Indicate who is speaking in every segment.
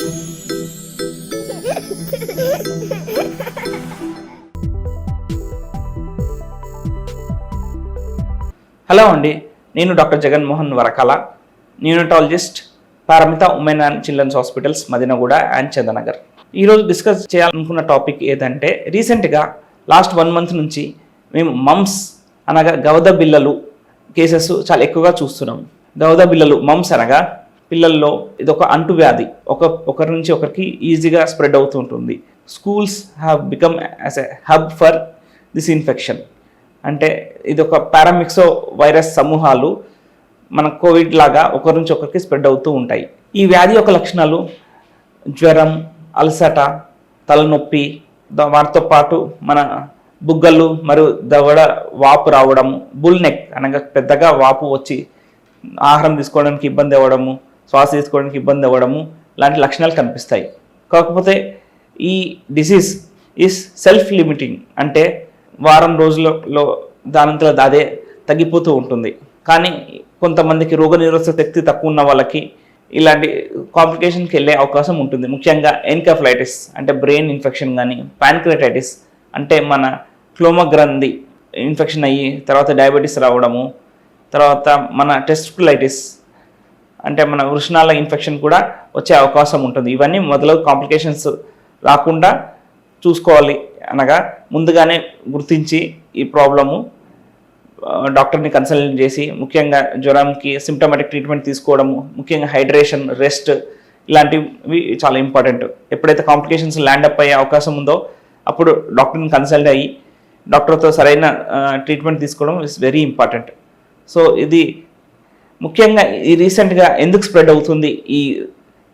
Speaker 1: Hello అండి నేను doctor Jaganmohan Varakala neonatologist Paramitha women and children's hospitals Madinaguda and Chandanagar. ఈరోజు discuss చేయాలనుకున్న topic ఏదంటే రీసెంట్గా లాస్ట్ వన్ మంత్ నుంచి మేము మమ్స్ అనగా గవద బిల్లలు కేసెస్ చాలా ఎక్కువగా చూస్తున్నాం. గవద బిల్లలు మమ్స్ అనగా పిల్లల్లో ఇది ఒక అంటువ్యాధి. ఒక ఒకరి నుంచి ఒకరికి ఈజీగా స్ప్రెడ్ అవుతూ ఉంటుంది. Schools have become as a hub for this infection అంటే ఇది ఒక పారామిక్సో వైరస్ సమూహాలు మన కోవిడ్ లాగా ఒకరి నుంచి ఒకరికి స్ప్రెడ్ అవుతూ ఉంటాయి. ఈ వ్యాధి యొక్క లక్షణాలు జ్వరం అలసట తలనొప్పి వాటితో పాటు మన బుగ్గలు మరియు దవడ వాపు రావడము బుల్ నెక్ అనగా పెద్దగా వాపు వచ్చి ఆహారం తీసుకోవడానికి ఇబ్బంది అవ్వడము శ్వాస తీసుకోవడానికి ఇబ్బంది అవ్వడము లాంటి లక్షణాలు కనిపిస్తాయి. కాకపోతే ఈ డిసీజ్ ఈస్ సెల్ఫ్ లిమిటింగ్ అంటే వారం రోజులలో దానంతలో అదే తగ్గిపోతూ ఉంటుంది. కానీ కొంతమందికి రోగనిరోధక శక్తి తక్కువ ఉన్న వాళ్ళకి ఇలాంటి కాంప్లికేషన్కి వెళ్ళే అవకాశం ఉంటుంది. ముఖ్యంగా ఎన్కఫ్లైటిస్ అంటే బ్రెయిన్ ఇన్ఫెక్షన్ కానీ ప్యాన్క్రటైటిస్ అంటే మన క్లోమగ్రంథి ఇన్ఫెక్షన్ అయ్యి తర్వాత డయాబెటీస్ రావడము తర్వాత మన టెస్టికులైటిస్ అంటే మన వృషణాల ఇన్ఫెక్షన్ కూడా వచ్చే అవకాశం ఉంటుంది. ఇవన్నీ మొదలగు కాంప్లికేషన్స్ రాకుండా చూసుకోవాలి అనగా ముందుగానే గుర్తించి ఈ ప్రాబ్లము డాక్టర్ని కన్సల్ట్ చేసి ముఖ్యంగా జ్వరంకి సిమ్టమాటిక్ ట్రీట్మెంట్ తీసుకోవడము ముఖ్యంగా హైడ్రేషన్ రెస్ట్ ఇలాంటివి చాలా ఇంపార్టెంట్ ఎప్పుడైతే కాంప్లికేషన్స్ ల్యాండ్ అప్ అయ్యే అవకాశం ఉందో అప్పుడు డాక్టర్ని కన్సల్ట్ అయ్యి డాక్టర్తో సరైన ట్రీట్మెంట్ తీసుకోవడం ఇస్ వెరీ ఇంపార్టెంట్ సో ఇది ముఖ్యంగా ఈ రీసెంట్గా ఎందుకు స్ప్రెడ్ అవుతుంది ఈ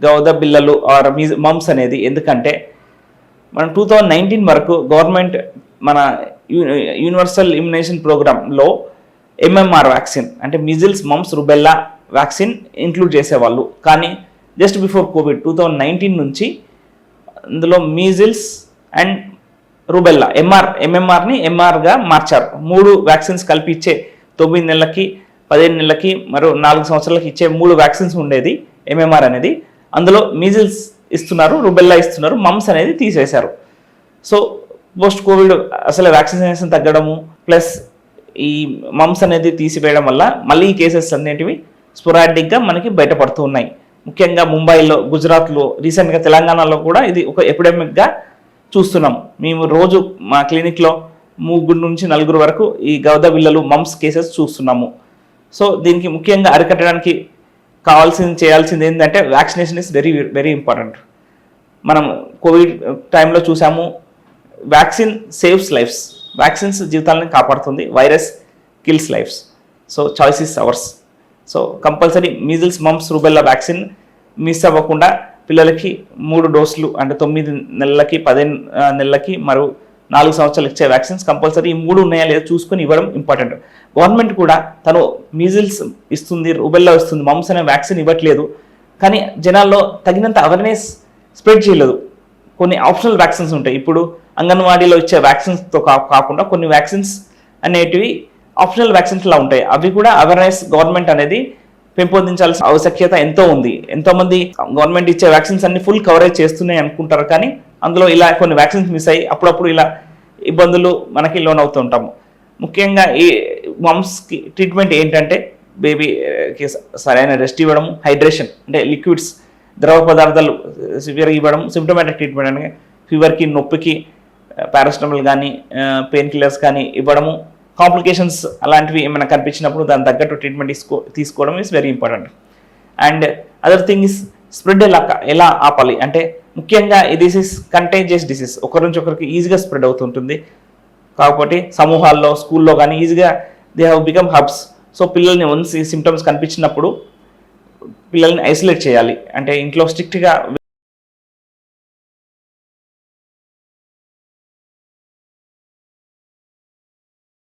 Speaker 1: గౌద బిల్లలు ఆర్ మమ్స్ అనేది? ఎందుకంటే మనం టూ థౌజండ్ నైన్టీన్ వరకు గవర్నమెంట్ మన యూనివర్సల్ ఇమ్యునేషన్ ప్రోగ్రాంలో ఎంఎంఆర్ వ్యాక్సిన్ అంటే measles mumps rubella vaccine include చేసేవాళ్ళు. కానీ just before Covid two thousand nineteen నుంచి అందులో మీజిల్స్ అండ్ రుబెల్లా ఎంఆర్ ఎంఎంఆర్ని ఎంఆర్గా మార్చారు. మూడు వ్యాక్సిన్స్ కలిపి ఇచ్చే తొమ్మిది నెలలకి పదిహేను నెలలకి మరో నాలుగు సంవత్సరాలకి ఇచ్చే మూడు వ్యాక్సిన్స్ ఉండేది ఎంఎంఆర్ అనేది. అందులో మీజిల్స్ ఇస్తున్నారు రుబెల్లా ఇస్తున్నారు మమ్స్ అనేది తీసేశారు. సో పోస్ట్ కోవిడ్ అసలు వ్యాక్సినేషన్ తగ్గడము ప్లస్ ఈ మమ్స్ అనేది తీసివేయడం వల్ల మళ్ళీ ఈ కేసెస్ అనేటివి స్పొరాటిక్గా మనకి బయటపడుతూ ఉన్నాయి. ముఖ్యంగా ముంబైలో గుజరాత్లో రీసెంట్గా తెలంగాణలో కూడా ఇది ఒక ఎపిడమిక్గా చూస్తున్నాం. మేము రోజు మా క్లినిక్లో ముగ్గురు నుంచి నలుగురు వరకు ఈ గౌద బిల్లలు మమ్స్ కేసెస్ చూస్తున్నాము. సో దీనికి ముఖ్యంగా అరికట్టడానికి కావాల్సింది చేయాల్సింది ఏంటంటే vaccination is very very important మనం కోవిడ్ టైంలో చూసాము వ్యాక్సిన్ సేవ్స్ లైఫ్స్ వ్యాక్సిన్స్ జీవితాలను కాపాడుతుంది virus kills lives so choice ours so compulsory measles mumps rubella vaccine miss అవ్వకుండా పిల్లలకి మూడు డోసులు అంటే తొమ్మిది నెలలకి పదిహేను నెలలకి మరియు నాలుగు సంవత్సరాలు ఇచ్చే వ్యాక్సిన్స్ కంపల్సరీ ఈ మూడు ఉన్నాయా లేదా చూసుకొని ఇవ్వడం ఇంపార్టెంట్ గవర్నమెంట్ కూడా తను మీజిల్స్ ఇస్తుంది రుబెల్లా ఇస్తుంది మమ్స్ అనే వ్యాక్సిన్ ఇవ్వట్లేదు. కానీ జనాల్లో తగినంత అవేర్నెస్ స్ప్రెడ్ చేయలేదు. కొన్ని ఆప్షనల్ వ్యాక్సిన్స్ ఉంటాయి. ఇప్పుడు అంగన్వాడీలో ఇచ్చే వ్యాక్సిన్స్తో కా కాకుండా కొన్ని వ్యాక్సిన్స్ అనేటివి ఆప్షనల్ వ్యాక్సిన్స్ లా ఉంటాయి. అవి కూడా అవేర్నెస్ గవర్నమెంట్ అనేది పెంపొందించాల్సిన ఆవశ్యకత ఎంతో ఉంది. ఎంతోమంది గవర్నమెంట్ ఇచ్చే వ్యాక్సిన్స్ అన్ని ఫుల్ కవరేజ్ చేస్తున్నాయి అనుకుంటారు కానీ అందులో ఇలా కొన్ని వ్యాక్సిన్స్ మిస్ అయ్యి అప్పుడప్పుడు ఇలా ఇబ్బందులు మనకి లోన్ అవుతుంటాము ముఖ్యంగా ఈ మమ్స్కి ట్రీట్మెంట్ ఏంటంటే బేబీకి సరైన రెస్ట్ ఇవ్వడం హైడ్రేషన్ అంటే లిక్విడ్స్ ద్రవ పదార్థాలు సివియర్గా ఇవ్వడం సిమ్టమేటిక్ ట్రీట్మెంట్ అంటే ఫీవర్కి నొప్పికి పారాసిటమాల్ కానీ పెయిన్ కిల్లర్స్ కానీ ఇవ్వడము కాంప్లికేషన్స్ అలాంటివి ఏమైనా కనిపించినప్పుడు దాని తగ్గట్టు ట్రీట్మెంట్ తీసుకో తీసుకోవడం is very important and other thing is spread ఎలా ఎలా ఆపాలి అంటే ముఖ్యంగా ఈ డిసీజ్ కంటేజియస్ డిసీజ్ ఒకరి నుంచి ఒకరికి ఈజీగా స్ప్రెడ్ అవుతుంటుంది. కాకపోతే సమూహాల్లో స్కూల్లో కానీ ఈజీగా they have become hubs so పిల్లల్ని వన్స్ ఈ సిమ్టమ్స్ కనిపించినప్పుడు పిల్లల్ని ఐసోలేట్ చేయాలి. అంటే ఇంట్లో స్ట్రిక్ట్గా